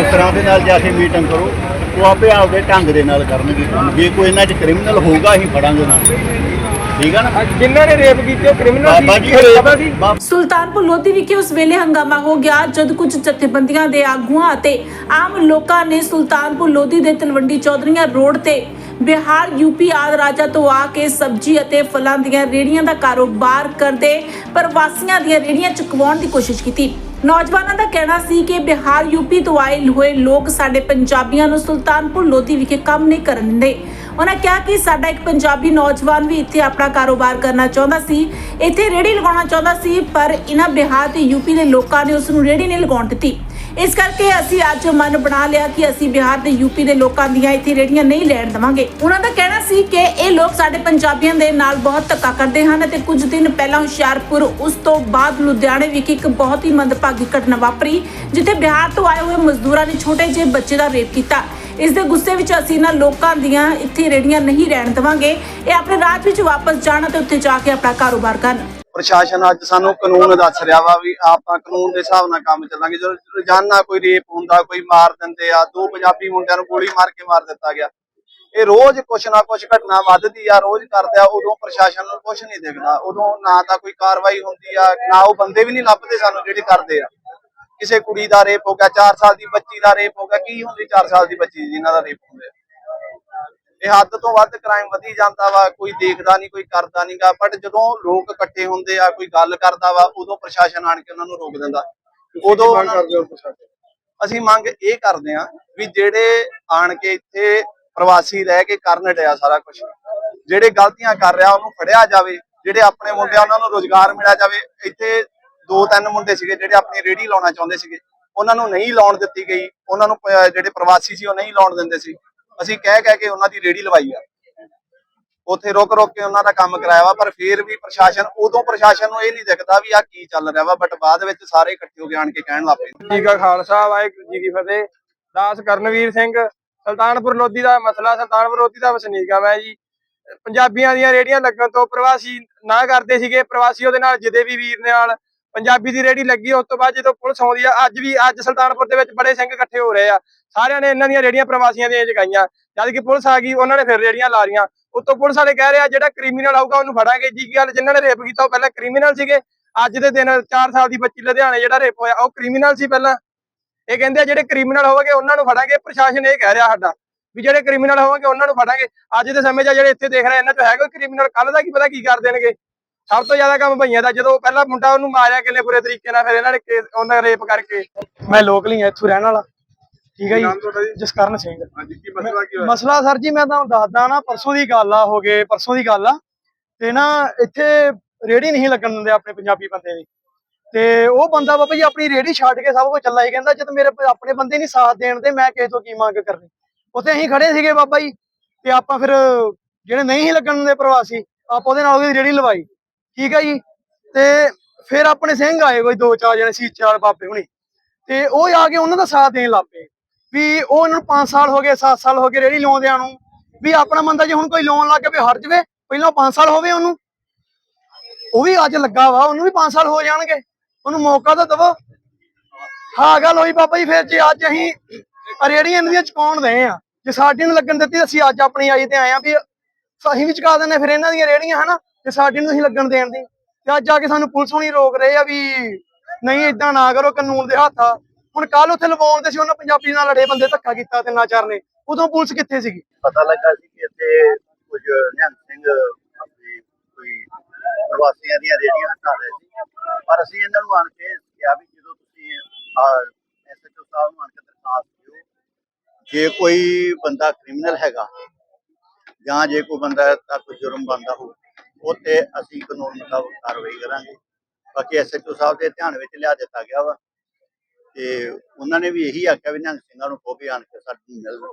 ਅਫਸਰਾਂ ਦੇ ਨਾਲ ਜਾ ਕੇ ਮੀਟਿੰਗ ਕਰੋ ਉਹ ਆਪੇ ਆਪਦੇ ਢੰਗ ਦੇ ਨਾਲ ਕਰਨਗੇ ਕੰਮ। ਜੇ ਕੋਈ ਇਹਨਾਂ 'ਚ ਕ੍ਰਿਮੀਨਲ ਹੋਊਗਾ ਅਸੀਂ ਫੜਾਂਗੇ ਉਹਨਾਂ ਨੂੰ। ਠੀਕ ਆ ਨਾ? ਜਿਨ੍ਹਾਂ ਨੇ ਰੇਪ ਕੀਤੇ ਉਹ ਕ੍ਰਿਮੀਨਲ ਬਾਬਾ ਜੀ ਸੁਲਤਾਨਪੁਰ ਲੋਧੀ ਵਿਖੇ ਉਸ ਵੇਲੇ ਹੰਗਾਮਾ ਹੋ ਗਿਆ ਜਦ ਕੁਝ ਜਥੇਬੰਦੀਆਂ ਦੇ ਆਗੂਆਂ ਅਤੇ ਆਮ ਲੋਕਾਂ ਨੇ ਸੁਲਤਾਨਪੁਰ ਲੋਧੀ ਦੇ ਤਲਵੰਡੀ ਚੌਧਰੀਆਂ ਰੋਡ ਤੇ ਬਿਹਾਰ ਯੂਪੀ ਆਦਿ ਰਾਜਾਂ ਤੋਂ ਆ ਕੇ ਸਬਜ਼ੀ ਅਤੇ ਫਲਾਂ ਦੀਆਂ ਰੇੜੀਆਂ ਦਾ ਕਾਰੋਬਾਰ ਕਰਦੇ ਪ੍ਰਵਾਸੀਆਂ ਦੀਆਂ ਰੇੜੀਆਂ ਚੁਕਵਾਉਣ ਦੀ ਕੋਸ਼ਿਸ਼ ਕੀਤੀ। ਨੌਜਵਾਨਾਂ ਦਾ ਕਹਿਣਾ ਸੀ ਕਿ ਬਿਹਾਰ, ਯੂਪੀ ਤੋਂ ਆਏ ਹੋਏ ਲੋਕ ਸਾਡੇ ਪੰਜਾਬੀਆਂ ਨੂੰ ਸੁਲਤਾਨਪੁਰ ਲੋਧੀ ਵਿਖੇ ਕੰਮ ਨਹੀਂ ਕਰਨ ਦਿੰਦੇ। ਉਹਨਾਂ ਕਿਹਾ ਕਿ ਸਾਡਾ ਇੱਕ ਪੰਜਾਬੀ ਨੌਜਵਾਨ ਵੀ ਇੱਥੇ ਆਪਣਾ ਕਾਰੋਬਾਰ ਕਰਨਾ ਚਾਹੁੰਦਾ ਸੀ, ਇੱਥੇ ਰੇੜੀ ਲਗਾਉਣਾ ਚਾਹੁੰਦਾ ਸੀ, ਪਰ ਇਹਨਾਂ ਬਿਹਾਰ ਤੇ ਯੂਪੀ ਦੇ ਲੋਕਾਂ ਨੇ ਉਸ ਨੂੰ ਰੇੜੀ ਨਹੀਂ ਲਗਾਉਣ ਦਿੱਤੀ। ਇਸ ਕਰਕੇ ਅਸੀਂ ਅੱਜ ਮਨ ਬਣਾ ਲਿਆ ਕਿ ਅਸੀਂ ਬਿਹਾਰ ਤੇ ਯੂਪੀ ਦੇ ਲੋਕਾਂ ਦੀਆਂ ਇੱਥੇ ਰੇੜੀਆਂ ਨਹੀਂ ਲੈਣ ਦੇਵਾਂਗੇ। ਉਹਨਾਂ ਦਾ ਕਹਿਣਾ ਸੀ ਕਿ ਇਹ ਲੋਕ ਸਾਡੇ ਪੰਜਾਬੀਆਂ ਦੇ ਨਾਲ ਬਹੁਤ ਧੱਕਾ ਕਰਦੇ ਹਨ ਤੇ ਕੁਝ ਦਿਨ ਪਹਿਲਾਂ ਹੁਸ਼ਿਆਰਪੁਰ, ਉਸ ਤੋਂ ਬਾਅਦ ਲੁਧਿਆਣੇ ਵਿਖੇ ਇੱਕ ਬਹੁਤ ਹੀ ਮੰਦਭਾਗੀ ਘਟਨਾ ਵਾਪਰੀ, ਜਿੱਥੇ ਬਿਹਾਰ ਤੋਂ ਆਏ ਹੋਏ ਮਜ਼ਦੂਰਾਂ ਨੇ ਛੋਟੇ ਜਿਹੇ ਬੱਚੇ ਦਾ ਰੇਪ ਕੀਤਾ। ਇਸ ਦੇ ਗੁੱਸੇ ਵਿੱਚ ਅਸੀਂ ਇਹਨਾਂ ਲੋਕਾਂ ਦੀਆਂ ਇੱਥੇ ਰੇੜੀਆਂ ਨਹੀਂ ਰਹਿਣ ਦੇਵਾਂਗੇ। ਇਹ ਆਪਣੇ ਰਾਜ ਵਿੱਚ ਵਾਪਸ ਜਾਣ ਅਤੇ ਉੱਥੇ ਜਾ ਕੇ ਆਪਣਾ ਕਾਰੋਬਾਰ ਕਰਨ। ਪ੍ਰਸ਼ਾਸਨ ਅੱਜ ਸਾਨੂੰ ਕਾਨੂੰਨ ਦੱਸ ਰਿਹਾ ਵਾ ਵੀ ਆਪਾਂ ਕਾਨੂੰਨ ਦੇ ਹਿਸਾਬ ਨਾਲ ਕੰਮ ਚੱਲਾਂਗੇ। ਜਦੋਂ ਰੋਜ਼ਾਨਾ ਕੋਈ ਰੇਪ ਹੁੰਦਾ, ਕੋਈ ਮਾਰ ਦਿੰਦੇ ਆ, ਦੋ ਪੰਜਾਬੀ ਮੁੰਡਿਆਂ ਨੂੰ ਗੋਲੀ ਮਾਰ ਕੇ ਮਾਰ ਦਿੱਤਾ ਗਿਆ। ਇਹ ਰੋਜ਼ ਕੁਛ ਨਾ ਕੁਛ ਘਟਨਾ ਵੱਧਦੀ ਆ, ਰੋਜ਼ ਕਰਦੇ ਆ, ਉਦੋਂ ਪ੍ਰਸ਼ਾਸਨ ਨੂੰ ਕੁਛ ਨਹੀਂ ਦਿਖਦਾ। ਉਦੋਂ ਨਾ ਤਾਂ ਕੋਈ ਕਾਰਵਾਈ ਹੁੰਦੀ ਆ, ਨਾ ਉਹ ਬੰਦੇ ਵੀ ਨਹੀਂ ਲੱਭਦੇ ਸਾਨੂੰ ਜਿਹੜੇ ਕਰਦੇ ਆ। ਕਿਸੇ ਕੁੜੀ ਦਾ ਰੇਪ ਹੋ ਗਿਆ 4 ਸਾਲ ਦੀ ਬੱਚੀ ਦਾ ਰੇਪ ਹੋ ਗਿਆ, ਕੀ ਹੁੰਦੀ 4 ਸਾਲ ਦੀ ਬੱਚੀ ਜਿਨ੍ਹਾਂ ਦਾ ਰੇਪ ਹੁੰਦਾ? ਇਹ ਹੱਦ ਤੋਂ ਵੱਧ ਕ੍ਰਾਈਮ ਵਧੀ ਜਾਂਦਾ ਵਾ ਕੋਈ ਦੇਖਦਾ ਨਹੀਂ ਕੋਈ ਕਰਦਾ ਨਹੀਂਗਾ ਬਟ ਜਦੋਂ ਲੋਕ ਇਕੱਠੇ ਹੁੰਦੇ ਆ ਕੋਈ ਗੱਲ ਕਰਦਾ ਵਾ ਉਦੋਂ ਪ੍ਰਸ਼ਾਸਨ ਆਣ ਕੇ ਉਹਨਾਂ ਨੂੰ ਰੋਕ ਦਿੰਦਾ। ਉਦੋਂ ਅਸੀਂ ਮੰਗ ਇਹ ਕਰਦੇ ਆ ਵੀ ਜਿਹੜੇ ਆਣ ਕੇ ਇੱਥੇ ਪ੍ਰਵਾਸੀ ਰਹਿ ਕੇ ਕਰਨ ਡਿਆ ਸਾਰਾ ਕੁਝ ਜਿਹੜੇ ਗਲਤੀਆਂ ਕਰ ਰਿਹਾ ਉਹਨੂੰ ਫੜਿਆ ਜਾਵੇ ਜਿਹੜੇ ਆਪਣੇ ਮੁੰਡਿਆਂ ਉਹਨਾਂ ਨੂੰ ਰੋਜ਼ਗਾਰ ਮਿਲਿਆ ਜਾਵੇ। ਇੱਥੇ ਦੋ ਤਿੰਨ ਮੁੰਡੇ ਸੀਗੇ ਜਿਹੜੇ ਆਪਣੀ ਰੇੜੀ ਲਾਉਣਾ ਚਾਹੁੰਦੇ ਸੀਗੇ। ਉਹਨਾਂ ਨੂੰ ਨਹੀਂ ਲਾਉਣ ਦਿੱਤੀ ਗਈ। ਉਹਨਾਂ ਨੂੰ ਜਿਹੜੇ ਪ੍ਰਵਾਸੀ ਸੀ ਉਹ ਨਹੀਂ ਲਾਉਣ ਦਿੰਦੇ ਸੀ। ਅਸੀਂ ਕਹਿ ਕਹਿ ਕੇ ਉਹਨਾਂ ਦੀ ਰੇੜੀ ਲਵਾਈ ਆ। ਉੱਥੇ ਰੁਕ ਰੁਕ ਕੇ ਉਹਨਾਂ ਦਾ ਕੰਮ ਕਰਾਇਆ ਵਾ, ਪਰ ਫਿਰ ਵੀ ਪ੍ਰਸ਼ਾਸਨ, ਉਦੋਂ ਪ੍ਰਸ਼ਾਸਨ ਨੂੰ ਇਹ ਨਹੀਂ ਦਿਖਦਾ ਵੀ ਆ ਕੀ ਚੱਲ ਰਿਹਾ ਵਾ ਬਟ ਬਾਅਦ ਵਿੱਚ ਸਾਰੇ ਇਕੱਠੇ ਹੋ ਕੇ ਆਣ ਕੇ ਕਹਿਣ ਲੱਗ ਪਏ। ਜੀ ਕਾ ਖਾਲਸਾ, ਵਾਹਿਗੁਰੂ ਜੀ ਕੀ ਫਤਿਹ। ਦਾਸ ਕਰਨਵੀਰ ਸਿੰਘ, ਸੁਲਤਾਨਪੁਰ ਲੋਧੀ ਦਾ ਮਸਲਾ, ਸੁਲਤਾਨਪੁਰ ਲੋਧੀ ਦਾ ਵਸਨੀਕ ਆ ਮੈਂ ਜੀ। ਪੰਜਾਬੀਆਂ ਦੀਆਂ ਰੇੜੀਆਂ ਲੱਗਣ ਤੋਂ ਪ੍ਰਵਾਸੀ ਨਾ ਕਰਦੇ ਸੀਗੇ, ਪ੍ਰਵਾਸੀ ਉਹਦੇ ਨਾਲ ਜਿਹਦੇ ਵੀ ਵੀਰ ਨਾਲ ਪੰਜਾਬੀ ਦੀ ਰੇੜੀ ਲੱਗੀ, ਉਸ ਤੋਂ ਬਾਅਦ ਜਦੋਂ ਪੁਲਿਸ ਆਉਂਦੀ ਆ, ਅੱਜ ਵੀ, ਅੱਜ ਸੁਲਤਾਨਪੁਰ ਦੇ ਵਿੱਚ ਬੜੇ ਸਿੰਘ ਇਕੱਠੇ ਹੋ ਰਹੇ ਆ। ਸਾਰਿਆਂ ਨੇ ਇਹਨਾਂ ਦੀਆਂ ਰੇੜੀਆਂ ਪ੍ਰਵਾਸੀਆਂ ਦੀਆਂ ਜਗਾਈਆਂ। ਜਦ ਕਿ ਪੁਲਿਸ ਆ ਗਈ, ਉਹਨਾਂ ਨੇ ਫਿਰ ਰੇੜੀਆਂ ਲਾ ਲੀਆਂ ਉੱਤੋਂ ਪੁਲਿਸ ਵਾਲੇ ਕਹਿ ਰਿਹਾ ਜਿਹੜਾ ਕ੍ਰਿਮੀਨਲ ਆਊਗਾ, ਉਹਨੂੰ ਫੜਾਂਗੇ। ਜੀ, ਕੀ ਗੱਲ? ਜਿਨ੍ਹਾਂ ਨੇ ਰੇਪ ਕੀਤਾ, ਉਹ ਪਹਿਲਾਂ ਕ੍ਰਿਮੀਨਲ ਸੀਗੇ। ਅੱਜ ਦੇ ਦਿਨ 4 ਸਾਲ ਦੀ ਬੱਚੀ ਲੁਧਿਆਣੇ ਜਿਹੜਾ ਰੇਪ ਹੋਇਆ, ਉਹ ਕ੍ਰਿਮੀਨਲ ਸੀ ਪਹਿਲਾਂ। ਇਹ ਕਹਿੰਦੇ ਆ, ਜਿਹੜੇ ਕ੍ਰਿਮੀਨਲ ਹੋਣਗੇ ਉਹਨਾਂ ਨੂੰ ਫੜਾਂਗੇ। ਪ੍ਰਸ਼ਾਸਨ ਇਹ ਕਹਿ ਰਿਹਾ ਸਾਡਾ ਵੀ ਜਿਹੜੇ ਕ੍ਰਿਮੀਨਲ ਹੋਣਗੇ ਉਹਨਾਂ ਨੂੰ ਫੜਾਂਗੇ। ਅੱਜ ਦੇ ਸਮੇਂ 'ਚ ਜਿਹੜੇ ਇੱਥੇ ਦੇਖ ਰਹੇ ਇਹਨਾਂ 'ਚ ਹੈਗਾ ਕ੍ਰਿਮੀਨਲ ਕੱਲ ਦਾ ਕੀ ਪਤਾ ਕੀ ਕਰ ਦੇਣਗੇ? ਸਭ ਤੋਂ ਜ਼ਿਆਦਾ ਕੰਮ ਭਈਆਂ ਦਾ ਜਦੋਂ ਪਹਿਲਾ ਮੁੰਡਾ ਉਹਨੂੰ ਮਾਰਿਆ ਕਿੰਨੇ ਬੁਰੇ ਤਰੀਕੇ ਨਾਲ ਫਿਰ ਇਹਨਾਂ ਨੇ ਕੇਸ ਉਹਨਾਂ ਰੇਪ ਕਰਕੇ। ਮੈਂ ਲੋਕਲੀ ਇੱਥੋਂ ਰਹਿਣ ਵਾਲਾ। ਠੀਕ ਹੈ ਜੀ? ਜਸਕਰਨ ਸਿੰਘ। ਹਾਂਜੀ ਕੀ ਮਸਲਾ ਕੀ ਮਸਲਾ ਸਰ ਜੀ ਮੈਂ ਤੁਹਾਨੂੰ ਦੱਸਦਾ ਨਾ ਪਰਸੋਂ ਦੀ ਗੱਲ ਆ ਹੋ ਗਏ ਪਰਸੋਂ ਦੀ ਗੱਲ ਆ। ਤੇ ਨਾ ਇੱਥੇ ਰੇੜੀ ਨਹੀਂ ਲੱਗਣ ਦਿੰਦੇ ਆਪਣੇ ਪੰਜਾਬੀ ਬੰਦੇ ਦੀ। ਤੇ ਉਹ ਬੰਦਾ ਬਾਬਾ ਜੀ ਆਪਣੀ ਰੇੜੀ ਛੱਡ ਕੇ ਸਭ ਕੁਝ ਚੱਲਾ ਹੀ ਕਹਿੰਦਾ ਜਦ ਮੇਰੇ ਆਪਣੇ ਬੰਦੇ ਨਹੀਂ ਸਾਥ ਦੇਣ ਤੇ ਮੈਂ ਕਿਸੇ ਤੋਂ ਕੀ ਮੰਗ ਕਰਨੀ? ਉੱਥੇ ਅਸੀਂ ਖੜੇ ਸੀਗੇ ਬਾਬਾ ਜੀ ਤੇ ਆਪਾਂ ਫਿਰ ਜਿਹੜੇ ਨਹੀਂ ਲੱਗਣ ਦਿੰਦੇ ਪ੍ਰਵਾਸੀ ਆਪਾਂ ਉਹਦੇ ਨਾਲ ਉਹਦੀ ਰੇੜੀ ਲਵਾਈ। ਠੀਕ ਹੈ ਜੀ? ਤੇ ਫਿਰ ਆਪਣੇ ਸਿੰਘ ਆਏ ਕੋਈ ਦੋ ਚਾਰ ਜਣੇ ਸੀ, ਚਾਰ ਬਾਬੇ ਹੁਣੀ। ਤੇ ਉਹ ਆ ਕੇ ਉਹਨਾਂ ਦਾ ਸਾਥ ਦੇਣ ਲੱਗ ਪਏ ਵੀ ਉਹ ਇਹਨਾਂ ਨੂੰ 5 ਸਾਲ ਹੋ ਗਏ 7 ਸਾਲ ਹੋ ਗਏ ਰੇੜੀ ਲਾਉਂਦਿਆਂ ਨੂੰ। ਵੀ ਆਪਣਾ ਬੰਦਾ ਜੇ ਹੁਣ ਕੋਈ ਲੋਨ ਲੱਗ ਕੇ ਵੀ ਹਟ ਜਵੇ, ਪਹਿਲਾਂ 5 ਸਾਲ ਹੋਵੇ ਉਹਨੂੰ। ਉਹ ਵੀ ਅੱਜ ਲੱਗਾ ਵਾ, ਉਹਨੂੰ ਵੀ 5 ਸਾਲ ਹੋ ਜਾਣਗੇ। ਉਹਨੂੰ ਮੌਕਾ ਤਾਂ ਦਵੋ। ਹਾਂ, ਗੱਲ ਹੋਈ ਬਾਬਾ ਜੀ, ਫਿਰ ਜੇ ਅੱਜ ਅਸੀਂ ਰੇੜੀਆਂ ਇਹਨਾਂ ਦੀਆਂ ਚੁਕਾਉਣ ਦੇ ਆ, ਜੇ ਸਾਡੀ ਨੂੰ ਲੱਗਣ ਦਿੱਤੀ, ਅਸੀਂ ਅੱਜ ਆਪਣੀ ਆਈ ਤੇ ਆਏ ਆ ਵੀ ਅਸੀਂ ਵੀ ਚੁਕਾ ਦਿੰਦੇ ਫਿਰ ਇਹਨਾਂ ਦੀਆਂ ਰੇੜੀਆਂ, ਹਨਾ? ਤੇ ਸਾਡੀ ਨੂੰ ਅਸੀਂ ਲੱਗਣ ਦੇਣ ਦੀ। ਤੇ ਅੱਜ ਆ ਕੇ ਸਾਨੂੰ ਪੁਲਿਸ ਹੋਣੀ ਰੋਕ ਰਹੇ ਆ ਵੀ ਨਹੀਂ ਇਦਾਂ ਨਾ ਕਰੋ ਕਾਨੂੰਨ ਦੇ ਹੱਥ ਆ। ਹੁਣ ਕੱਲ ਉੱਥੇ ਲਵਾਉਣ ਦੇ ਸੀ, ਉਹਨਾਂ ਪੰਜਾਬੀ ਨਾਲ ਲੜੇ ਬੰਦੇ ਧੱਕਾ ਕੀਤਾ ਤਿੰਨਾਂ ਚਾਰ ਨੇ। ਉਦੋਂ ਪੁਲਿਸ ਕਿੱਥੇ ਸੀਗੀ? ਪਤਾ ਲੱਗਾ ਸੀ ਕਿ ਇੱਥੇ ਕੁਝ ਨਿਹੰਗ ਸਿੰਘ ਆਪਣੀ ਕੋਈ ਪ੍ਰਵਾਸੀਆਂ ਦੀਆਂ ਰੇੜੀਆਂ ਹਟਾ ਰਹੇ ਸੀ। ਪਰ ਅਸੀਂ ਇਹਨਾਂ ਨੂੰ ਆਣ ਕੇ ਕਿਹਾ ਵੀ ਜਦੋਂ ਤੁਸੀਂ ਐਸਐਚਓ ਸਾਹਿਬ ਨੂੰ ਆਣ ਕੇ ਦਰਖਾਸਤ ਦਿਓ, ਜੇ ਕੋਈ ਬੰਦਾ ਕ੍ਰਿਮੀਨਲ ਹੈਗਾ ਜਾਂ ਜੇ ਕੋਈ ਬੰਦਾ ਦਾ ਕੋਈ ਜੁਰਮ ਬੰਦਾ ਹੋ ਉਹ ਤੇ ਅਸੀਂ ਕਾਨੂੰਨ ਮੁਤਾਬਕ ਕਾਰਵਾਈ ਕਰਾਂਗੇ। ਬਾਕੀ ਐਸਐਚਓ ਸਾਹਿਬ ਦੇ ਧਿਆਨ ਵਿੱਚ ਲਿਆ ਦਿੱਤਾ ਗਿਆ ਵਾ। ਤੇ ਉਹਨਾਂ ਨੇ ਵੀ ਇਹੀ ਆਖਿਆ ਵੀ ਨਿਹੰਗ ਸਿੰਘਾਂ ਨੂੰ ਕਹੋ ਆਣ ਕੇ ਸਾਡੀ ਮਿਲਣ।